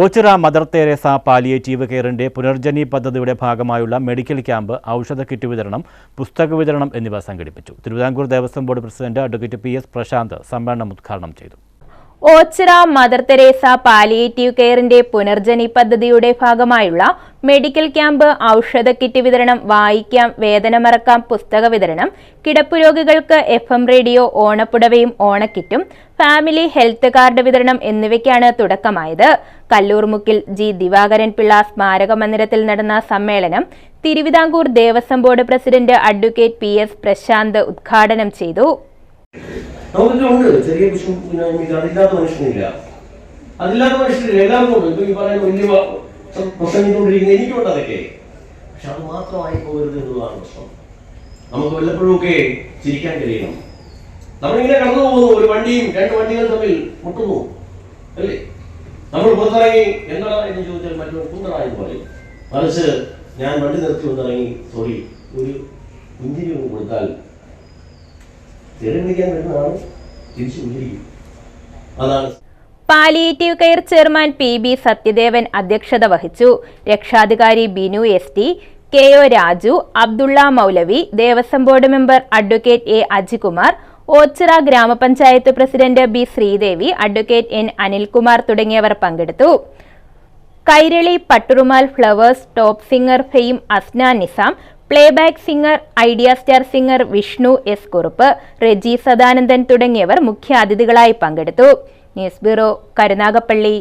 Ochira mother Teresa palliative കെയറിന്റെ പുനർജനി പദ്ധതിയുടെ ഭാഗമായുള്ള മെഡിക്കൽ ക്യാമ്പ് ഔഷധ കിറ്റ് വിതരണം പുസ്തക വിതരണം എന്നിവ സംഘടിപ്പിച്ചു. Thiruvithamkoor Devaswom board president advocate P S Prashanth സമ്മേളനം ഉദ്ഘാടനം ചെയ്തു. ഓച്ചിറ മദർ തെരേസ പാലിയേറ്റീവ് കെയറിന്റെ പുനർജനി പദ്ധതിയുടെ ഭാഗമായുള്ള മെഡിക്കൽ ക്യാമ്പ് ഔഷധ കിറ്റ് വിതരണം വായിക്കാം വേദന മറക്കാം പുസ്തക വിതരണം കിടപ്പുരോഗികൾക്ക് എഫ് എം റേഡിയോ ഓണപ്പുടവയും ഓണക്കിറ്റും ഫാമിലി ഹെൽത്ത് കാർഡ് വിതരണം എന്നിവയ്ക്കാണ് തുടക്കമായത്. കല്ലൂർമുക്കിൽ ജി ദിവാകരൻ പിള്ള സ്മാരക മന്ദിരത്തിൽ നടന്ന സമ്മേളനം Travancore Devaswom board president advocate P S Prashanth ഉദ്ഘാടനം ചെയ്തു. നമുക്കൊക്കെ ഉണ്ട് ചെറിയ ഇത് അതില്ലാത്ത മനുഷ്യനില്ല. അതില്ലാത്ത മനുഷ്യരില്ല എല്ലാവർക്കും ഉണ്ട്. ഇപ്പൊ ഈ പറയുന്ന വലിയ പ്രസംഗിച്ചുകൊണ്ടിരിക്കുന്ന എനിക്കുണ്ട് അതൊക്കെ. പക്ഷെ അത് മാത്രമായി പോകരുത് എന്നുള്ളതാണ് പ്രശ്നം. നമുക്ക് വല്ലപ്പോഴും ഒക്കെ ചിരിക്കാൻ കഴിയണം. നമ്മളിങ്ങനെ കടന്നു പോകുന്നു. ഒരു വണ്ടിയും രണ്ട് വണ്ടികൾ തമ്മിൽ മുട്ടുന്നു. അല്ലേ? നമ്മൾ പുറത്തിറങ്ങി എന്താണ് എന്ന് ചോദിച്ചാൽ മറ്റൊരു എന്ന് പറയും മറിച്ച് ഞാൻ വണ്ടി നിർത്തി വന്നിറങ്ങി. സോറി ഒരു ഒന്ന് കൊടുത്താൽ തെറി വിളിക്കാൻ വരുന്ന തിരിച്ചു അതാണ് palliative care chairman P B Sathyadevan അധ്യക്ഷത വഹിച്ചു. രക്ഷാധികാരി Binu S T K O Raju Abdulla Moulavi Devaswom board member advocate A Ajikumar Ochira gramapanchayat president B Sreedevi advocate N Anilkumar തുടങ്ങിയവർ പങ്കെടുത്തു. Kairali Pattuurumal Flowers top singer fame Asna Nizam playback singer Idea star singer Vishnu S Kurup Reji Sadanandan തുടങ്ങിയവർ മുഖ്യാതിഥികളായി പങ്കെടുത്തു. News bureau Karunagappally.